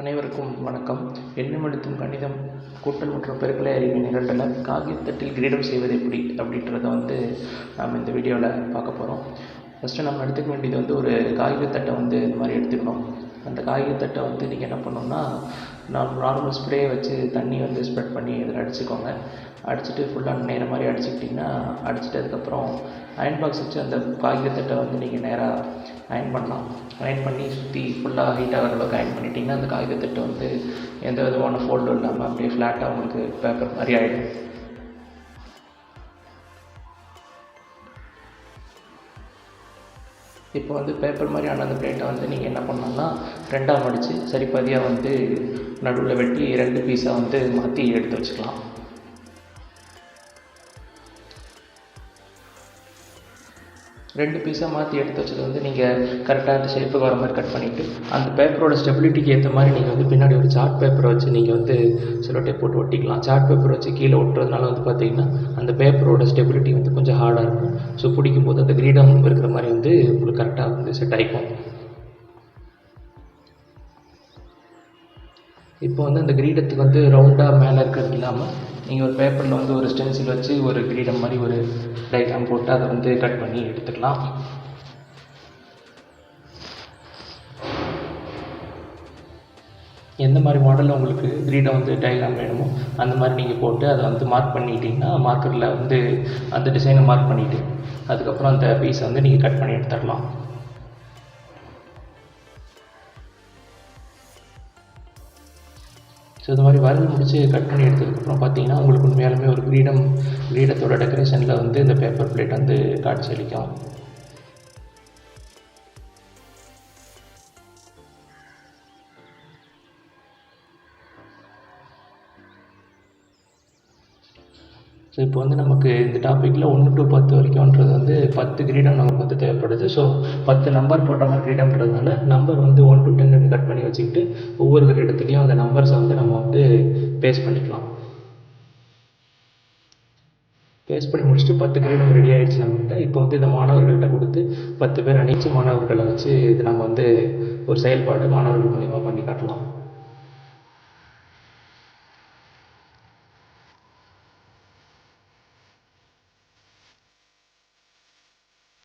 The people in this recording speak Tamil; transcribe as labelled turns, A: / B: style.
A: அனைவருக்கும் வணக்கம். எண்ணம் எழுத்தும் கணிதம் கூட்டல் மற்றும் பெருக்கலை அறிவு நிகழ்வில் காகிதத்தில் கிரீடம் செய்வது எப்படி அப்படின்றத வந்து நாம் இந்த வீடியோவில் பார்க்க போகிறோம் ஃபஸ்ட்டு நம்ம எடுத்துக்க வேண்டியது வந்து ஒரு காகிதத்தட்டை வந்து இந்த மாதிரி எடுத்துக்கணும். அந்த காகிதத்தட்டை வந்து நீங்கள் என்ன பண்ணணும்னா நான் நார்மல் ஸ்ப்ரே வச்சு தண்ணி வந்து ஸ்ப்ரெட் பண்ணி இதில் அடிச்சுக்கோங்க. அடிச்சுட்டு ஃபுல்லாக நேர மாதிரி அடிச்சுக்கிட்டிங்கன்னா அடிச்சுட்டு அதுக்கப்புறம் அயன் பாக்ஸ் வச்சு அந்த காகிதத்தட்டை வந்து நீங்கள் நேராக அயன் பண்ணலாம். அயன் பண்ணி சுற்றி ஃபுல்லாக ஹீட் ஆகிற அளவுக்கு அயன் பண்ணிட்டிங்கன்னா அந்த காகிதத்தட்டு வந்து எந்த விதமான ஃபோல்டும் இல்லாமல் அப்படியே ஃப்ளாட்டாக உங்களுக்கு பேப்பர் மாதிரி ஆகிடும் இப்போ வந்து பேப்பர் மாதிரி ஆன அந்த பிளேட்டை வந்து நீங்கள் என்ன பண்ணணும்னா ரெண்டாக மடித்து சரிப்பதியாக வந்து நடுவில் வெட்டி ரெண்டு பீஸாக வந்து மாற்றி எடுத்து வச்சுக்கலாம். ரெண்டு பீஸாக மாற்றி எடுத்து வச்சது வந்து நீங்கள் கரெக்டாக அந்த ஷேப்புக்கு வர மாதிரி கட் பண்ணிவிட்டு அந்த பேப்பரோட ஸ்டெபிலிட்டிக்கு ஏற்ற மாதிரி நீங்கள் வந்து பின்னாடி ஒரு சார்ட் பேப்பரை வச்சு நீங்கள் வந்து சில டேப் போட்டு ஒட்டிக்கலாம். சார்ட் பேப்பர் வச்சு கீழே ஒட்டுறதுனால வந்து பார்த்திங்கன்னா அந்த பேப்பரோட ஸ்டெபிலிட்டி வந்து கொஞ்சம் ஹார்டாக இருக்கும். ஸோ பிடிக்கும் போது அந்த கிரீடம் இருக்கிற மாதிரி வந்து உங்களுக்கு கரெக்டாக வந்து செட் ஆகிக்கும் இப்போ வந்து அந்த கிரீடத்துக்கு வந்து ரவுண்டாக மேலே இருக்கிறது இல்லாமல் நீங்கள் ஒரு பேப்பரில் வந்து ஒரு ஸ்டென்சில் வச்சு ஒரு கிரீடம் மாதிரி ஒரு டைக்ராம் போட்டு அதை வந்து கட் பண்ணி எடுத்துக்கலாம். எந்த மாதிரி மாடலில் உங்களுக்கு கிரீடம் வந்து டயக்ராம் வேணுமோ அந்த மாதிரி நீங்கள் போட்டு அதை வந்து மார்க் பண்ணிட்டீங்கன்னா மார்க்கரில் வந்து அந்த டிசைனை மார்க் பண்ணிவிட்டு அதுக்கப்புறம் அந்த பீஸை வந்து நீங்கள் கட் பண்ணி எடுத்துடலாம். ஸோ இது மாதிரி வரைஞ்சி முடிச்சு கட் பண்ணி எடுத்ததுக்கப்புறம் பார்த்தீங்கன்னா உங்களுக்கு உண்மையாலுமே ஒரு கிரீடம் கிரீடத்தோட டெக்கரேஷனில் வந்து இந்த பேப்பர் பிளேட் வந்து காட்சி ஸோ இப்போ வந்து நமக்கு இந்த டாப்பிக்கில் ஒன்று டு பத்து வரைக்கும்ன்றது வந்து பத்து கிரீடம் நமக்கு வந்து தேவைப்படுது. ஸோ பத்து நம்பர் போட்ட மாதிரி கிரீடம்ன்றதுனால நம்பர் வந்து ஒன் டு டென் கட் பண்ணி வச்சுக்கிட்டு ஒவ்வொரு கிரீடத்துலேயும் அந்த நம்பர்ஸை வந்து நம்ம வந்து பேஸ் பண்ணிக்கலாம். பேஸ் பண்ணி முடிச்சுட்டு பத்து கிரீடம் ரெடி ஆகிடுச்சு நம்மகிட்ட. இப்போ வந்து இந்த மாணவர்கள்ட்ட கொடுத்து பத்து பேர் அணிச்சு மாணவர்களை வச்சு இது நம்ம வந்து ஒரு செயல்பாடு மாணவர்கள் மூலிமா பண்ணி காட்டலாம்.